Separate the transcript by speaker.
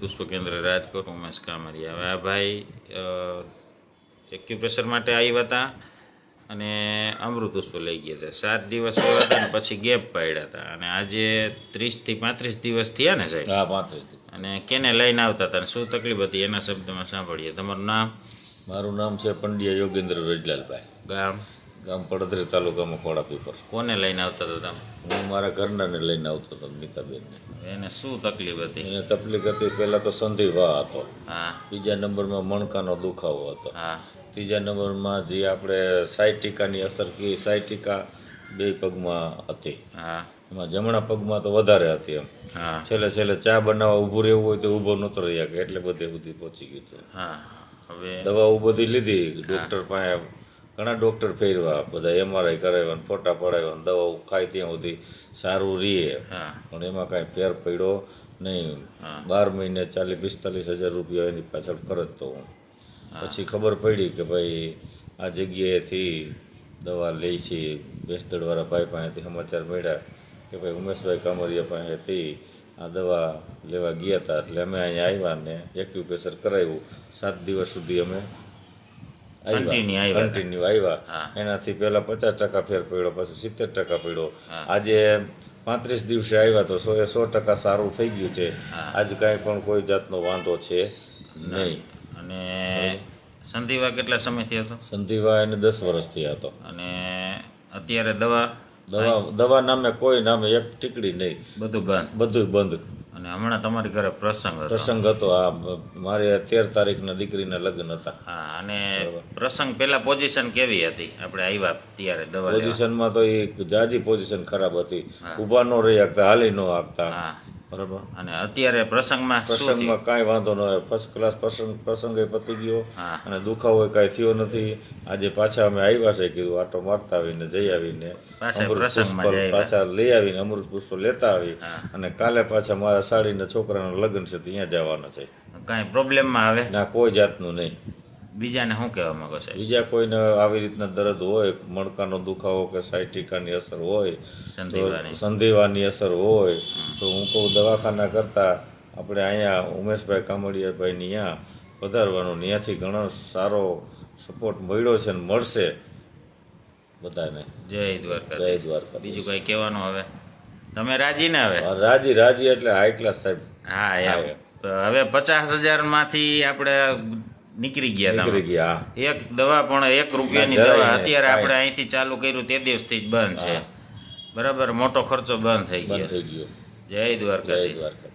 Speaker 1: પુષ્પ કેન્દ્ર રાજકોટ ઉમેશ કામરિયા હવે આ ભાઈ એક્યુપ્રેશર માટે આવ્યા હતા અને અમૃત પુષ્પ લઈ ગયા હતા. સાત દિવસ આવ્યા હતા અને પછી ગેપ પાડ્યા હતા. અને આજે ત્રીસથી પાંત્રીસ દિવસ થયા ને સાહેબ?
Speaker 2: હા પાંત્રીસ
Speaker 1: અને કેને લઈને આવતા હતા અને શું તકલીફ હતી એના શબ્દમાં સાંભળીએ. તમારું નામ?
Speaker 2: મારું નામ છે પંડ્યા યોગેન્દ્ર રજલાલભાઈ
Speaker 1: ગામ?
Speaker 2: ગામ પડદરે તાલુકામાં ખોડાપીપર
Speaker 1: કોને લઈને આવતા હતા તમે?
Speaker 2: હું મારા ઘરનાને લઈને આવતો હતો નીતાબેનને
Speaker 1: એને શું તકલીફ હતી?
Speaker 2: એને તકલીફ હતી પહેલાં તો સંધિવા હતો.
Speaker 1: હા.
Speaker 2: બીજા નંબરમાં મણકાનો દુખાવો હતો.
Speaker 1: હા.
Speaker 2: ત્રીજા નંબરમાં જે આપણે સાયટિકાની અસર કી સાયટિકા બે પગમાં હતી.
Speaker 1: હા.
Speaker 2: એમાં જમણા પગમાં તો વધારે હતી એમ.
Speaker 1: હા.
Speaker 2: છેલ્લે છેલ્લે ચા બનાવવા ઊભું રહેવું હોય તો ઊભો નહોતો રહ્યા કે એટલે બધે બધી પહોંચી ગયું હતું.
Speaker 1: હા. હવે
Speaker 2: દવાઓ બધી લીધી ડૉક્ટર પાસે ઘણા ડૉક્ટર ફેરવા બધા એમઆરઆઈ કરાવ્યા ને ફોટા પડાવ્યા ને દવાઓ ખાય ત્યાં સુધી સારું રહીએ પણ એમાં કાંઈ ફેર પડ્યો નહીં. બાર મહિને ચાલીસ પિસ્તાલીસ હજાર રૂપિયા એની પાછળ ખર્ચતો હું. પછી ખબર પડી કે ભાઈ આ જગ્યાએથી દવા લઈ છે બેસદડવાળા ભાઈ પાસેથી સમાચાર મળ્યા કે ભાઈ ઉમેશભાઈ કામરિયા પાસેથી આ દવા લેવા ગયા હતા. એટલે અમે અહીંયા આવ્યા ને એક્યુપ્રેશર કરાવ્યું. સાત દિવસ સુધી અમે. કન્ટિન્યુ આવ્યા એનાથી પહેલા પચાસ ટકા ફેર પડ્યો પછી સિત્તેર ટકા પડ્યો. આજે પાંત્રીસ દિવસે આવ્યા તો સો એ સો ટકા સારું થઈ ગયું છે. આજ કાંઈ પણ કોઈ જાતનો વાંધો છે નહીં.
Speaker 1: અને સંધિવા કેટલા સમયથી હતો?
Speaker 2: સંધિવા એને દસ વર્ષથી હતો.
Speaker 1: અને અત્યારે દવા
Speaker 2: દવા દવા નામે કોઈ નામે એક ટીકડી નહીં.
Speaker 1: બધું બંધ.
Speaker 2: બધું બંધ.
Speaker 1: અને હમણાં તમારી ઘરે પ્રસંગ હતો.
Speaker 2: પ્રસંગ હતો. આ મારે તેર તારીખના દીકરીના લગ્ન હતા.
Speaker 1: હા અને પ્રસંગ પેલા પોઝિશન કેવી હતી? આપણે આવ્યા ત્યારે દવા
Speaker 2: પોઝિશનમાં તો એ જાજી પોઝિશન ખરાબ હતી. ઊભા ન રહી શકતા હાલી ન આપતા.
Speaker 1: હા.
Speaker 2: બરાબર?
Speaker 1: અને અત્યારે પ્રસંગમાં
Speaker 2: પ્રસંગમાં કાંઈ વાંધો ન હોય ફર્સ્ટ ક્લાસ પ્રસંગ પ્રસંગે પતી ગયો. અને દુખાવો કાંઈ થયો નથી. આજે પાછા અમે આવ્યા છે કીધું આટો મારતા આવીને જઈ આવીને.
Speaker 1: પાછા
Speaker 2: અમૃત પુષ્પ પાછા લઈ આવીને અમૃત પુષ્પ લેતા આવી. અને કાલે પાછા મારા સાડીના છોકરાના લગ્ન છે ત્યાં જવાના છે.
Speaker 1: કાંઈ પ્રોબ્લેમમાં આવે?
Speaker 2: ના કોઈ જાતનું નહીં.
Speaker 1: બીજાને શું કહેવા માંગો છો?
Speaker 2: બીજા કોઈને આવી રીતના દર્દ હોય મણકાનો દુખાવો કે સાયટિકાની અસર હોય
Speaker 1: સંધિવાની.
Speaker 2: સંધિવાની અસર હોય તો હું કહું દવાખાના કરતાં આપણે અહીંયા ઉમેશભાઈ કામડિયાભાઈની ત્યાં વધારવાનું ત્યાંથી ઘણો સારો સપોર્ટ મળ્યો છે ને મળશે બધાને.
Speaker 1: જય દ્વારકા
Speaker 2: જય દ્વારકા
Speaker 1: બીજું કંઈ કહેવાનું હવે? તમે રાજી ને હવે?
Speaker 2: રાજી રાજી એટલે હાઈ ક્લાસ સાહેબ.
Speaker 1: હા હવે પચાસ હજારમાંથી આપણે નીકળી ગયા
Speaker 2: નીકળી ગયા.
Speaker 1: એક દવા પણ એક રૂપિયાની દવા અત્યારે આપણે અહીંથી ચાલુ કર્યું તે દિવસથી જ બંધ છે. બરાબર? મોટો ખર્ચો બંધ થઈ ગયો.
Speaker 2: થઈ ગયો.
Speaker 1: જય દ્વારકા
Speaker 2: જય દ્વારકા